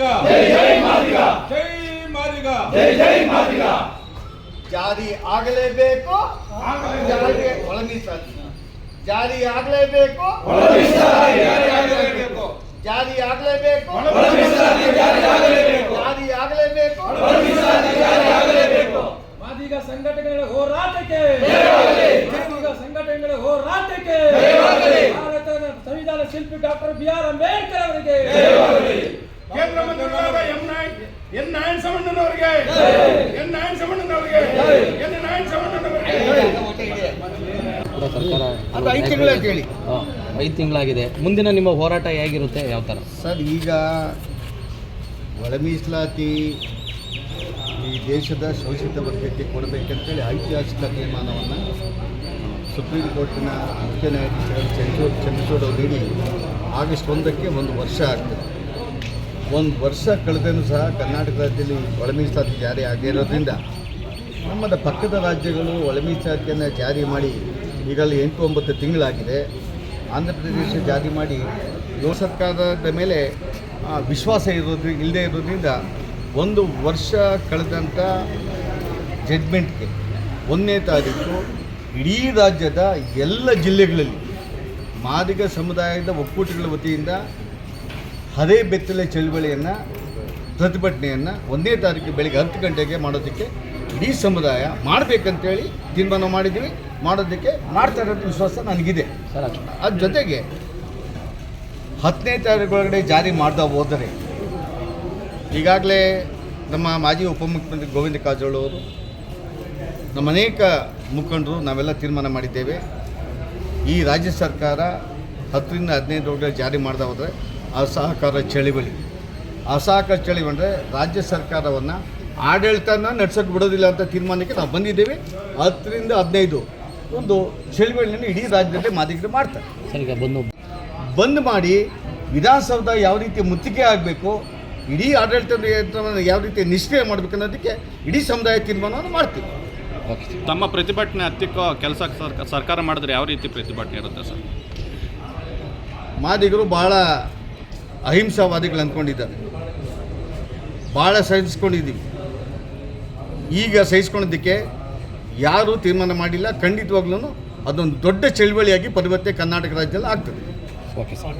ಮಾದಿಗ ಜೈ ಜೈ ಮಾದಿಗ ಜೈ ಮಾದಿಗ ಜಾರಿ ಆಗಲೇಬೇಕು ಜಾರಿ ಒಳಮೀಸಲಾತಿ ಜಾರಿ ಆಗಲೇಬೇಕು ಜಾರಿ ಆಗಲೇಬೇಕು ಜಾರಿ ಆಗಲೇಬೇಕು ಮಾದಿಗ ಸಂಘಟನೆಗಳ ಹೋರಾಟಕ್ಕೆ ಮಾದಿಗ ಸಂಘಟನೆಗಳ ಹೋರಾಟಕ್ಕೆ ಭಾರತದ ಸಂವಿಧಾನ ಶಿಲ್ಪಿ ಡಾಕ್ಟರ್ ಬಿ ಆರ್ ಅಂಬೇಡ್ಕರ್ ಅವರಿಗೆ ಕೇಂದ್ರ ಮಂತ್ರಿಗಳಾದ ಎಂ ನಾಯಕ್ ಎನ್ ನಾರಾಯಣ ಸಮಣ್ಣನವರಿಗೆ ಎನ್ ನಾರಾಯಣ ಸಮಣ್ಣನವರಿಗೆ ಎನ್ ನಾರಾಯಣ ಸಮಣ್ಣನವರಿಗೆ ಸರ್ಕಾರ ಅದು ಐದು ತಿಂಗಳ ಕೇಳಿ. ಹಾ, ಐದು ತಿಂಗಳಾಗಿದೆ. ಮುಂದಿನ ನಿಮ್ಮ ಹೋರಾಟ ಹೇಗಿರುತ್ತೆ ಯಾವ ಥರ? ಸರ್ ಈಗ ಒಳ ಮೀಸಲಾತಿ ಈ ದೇಶದ ಶೋಷಿತ ವರ್ಗಕ್ಕೆ ಕೊಡಬೇಕಂತೇಳಿ ಐತಿಹಾಸಿಕ ತೀರ್ಮಾನವನ್ನು ಸುಪ್ರೀಂ ಕೋರ್ಟಿನ ಮುಖ್ಯ ನ್ಯಾಯಾಧೀಶರಾದ ಚಂದ್ರಚೂಡ್ ಚಂದ್ರಚೂಡ್ ಅವರು ನೀಡಿ. ಆಗಸ್ಟ್ ಒಂದಕ್ಕೆ ಒಂದು ವರ್ಷ ಆಗ್ತದೆ. ಒಂದು ವರ್ಷ ಕಳೆದೂ ಸಹ ಕರ್ನಾಟಕ ರಾಜ್ಯದಲ್ಲಿ ಒಳ ಮೀಸಲಾತಿ ಜಾರಿ ಆಗಿರೋದ್ರಿಂದ ನಮ್ಮದ ಪಕ್ಕದ ರಾಜ್ಯಗಳು ಒಳ ಮೀಸಲಾತಿಯನ್ನು ಜಾರಿ ಮಾಡಿ ಈಗಲೇ ಎಂಟು ಒಂಬತ್ತು ತಿಂಗಳಾಗಿದೆ. ಆಂಧ್ರ ಪ್ರದೇಶ ಜಾರಿ ಮಾಡಿ ಯುವ ಸರ್ಕಾರದ ಮೇಲೆ ವಿಶ್ವಾಸ ಇರೋದ್ರಿ ಇಲ್ಲದೆ ಇರೋದ್ರಿಂದ ಒಂದು ವರ್ಷ ಕಳೆದಂಥ ಜಡ್ಮೆಂಟ್ಗೆ ಒಂದನೇ ತಾರೀಕು ಇಡೀ ರಾಜ್ಯದ ಎಲ್ಲ ಜಿಲ್ಲೆಗಳಲ್ಲಿ ಮಾದಿಗ ಸಮುದಾಯದ ಒಕ್ಕೂಟಗಳ ವತಿಯಿಂದ ಹದೇ ಬೆತ್ತಲೆ ಚಳುವಳಿಯನ್ನು ಪ್ರತಿಭಟನೆಯನ್ನು ಒಂದನೇ ತಾರೀಕು ಬೆಳಗ್ಗೆ ಹತ್ತು ಗಂಟೆಗೆ ಮಾಡೋದಕ್ಕೆ ಇಡೀ ಸಮುದಾಯ ಮಾಡಬೇಕಂತೇಳಿ ತೀರ್ಮಾನ ಮಾಡಿದ್ದೀವಿ ಮಾಡೋದಕ್ಕೆ ಮಾಡ್ತಾ ಇರೋದು ವಿಶ್ವಾಸ ನನಗಿದೆ. ಸರ್ ಅದ್ರ ಜೊತೆಗೆ ಹತ್ತನೇ ತಾರೀಕು ಒಳಗಡೆ ಜಾರಿ ಮಾಡ್ದಾ ಹೋದರೆ ಈಗಾಗಲೇ ನಮ್ಮ ಮಾಜಿ ಉಪಮುಖ್ಯಮಂತ್ರಿ ಗೋವಿಂದ ಕಾರಜೋಳ ಅವರು ನಮ್ಮ ಅನೇಕ ಮುಖಂಡರು ನಾವೆಲ್ಲ ತೀರ್ಮಾನ ಮಾಡಿದ್ದೇವೆ. ಈ ರಾಜ್ಯ ಸರ್ಕಾರ ಹತ್ತರಿಂದ ಹದಿನೈದು ಒಳಗಡೆ ಜಾರಿ ಮಾಡ್ದಾ ಹೋದರೆ ಅಸಹಕಾರ ಚಳಿವಳಿ. ಅಸಹಕಾರ ಚಳಿ ಅಂದರೆ ರಾಜ್ಯ ಸರ್ಕಾರವನ್ನು ಆಡಳಿತನ ನಡ್ಸೋಕ್ಕೆ ಬಿಡೋದಿಲ್ಲ ಅಂತ ತೀರ್ಮಾನಕ್ಕೆ ನಾವು ಬಂದಿದ್ದೇವೆ. ಹತ್ತರಿಂದ ಹದಿನೈದು ಒಂದು ಚಳಿವಳಿಯನ್ನು ಇಡೀ ರಾಜ್ಯದಲ್ಲಿ ಮಾದಿಗರು ಮಾಡ್ತಾರೆ. ಬಂದು ಬಂದ್ ಮಾಡಿ ವಿಧಾನಸೌಧ ಯಾವ ರೀತಿ ಮುತ್ತಿಗೆ ಆಗಬೇಕು ಇಡೀ ಆಡಳಿತ ಯಂತ್ರವನ್ನು ಯಾವ ರೀತಿ ನಿಷ್ಕ್ರಿಯ ಮಾಡಬೇಕು ಅನ್ನೋದಕ್ಕೆ ಇಡೀ ಸಮುದಾಯ ತೀರ್ಮಾನವನ್ನು ಮಾಡ್ತೀವಿ. ತಮ್ಮ ಪ್ರತಿಭಟನೆ ಹತ್ತಿಕ್ಕೋ ಕೆಲಸ ಸರ್ಕಾರ ಮಾಡಿದ್ರೆ ಯಾವ ರೀತಿ ಪ್ರತಿಭಟನೆ ಇರುತ್ತೆ ಸರ್? ಮಾದಿಗರು ಭಾಳ ಅಹಿಂಸಾವಾದಿಗಳು ಅಂದ್ಕೊಂಡಿದ್ದಾರೆ. ಭಾಳ ಸಹಿಸ್ಕೊಂಡಿದ್ದೀವಿ. ಈಗ ಸಹಿಸ್ಕೊಂಡಿದ್ದಕ್ಕೆ ಯಾರೂ ತೀರ್ಮಾನ ಮಾಡಿಲ್ಲ. ಖಂಡಿತವಾಗ್ಲೂ ಅದೊಂದು ದೊಡ್ಡ ಚಳುವಳಿಯಾಗಿ ಪರಿವರ್ತನೆ ಕರ್ನಾಟಕ ರಾಜ್ಯದಲ್ಲಿ ಆಗ್ತದೆ. Okay sir.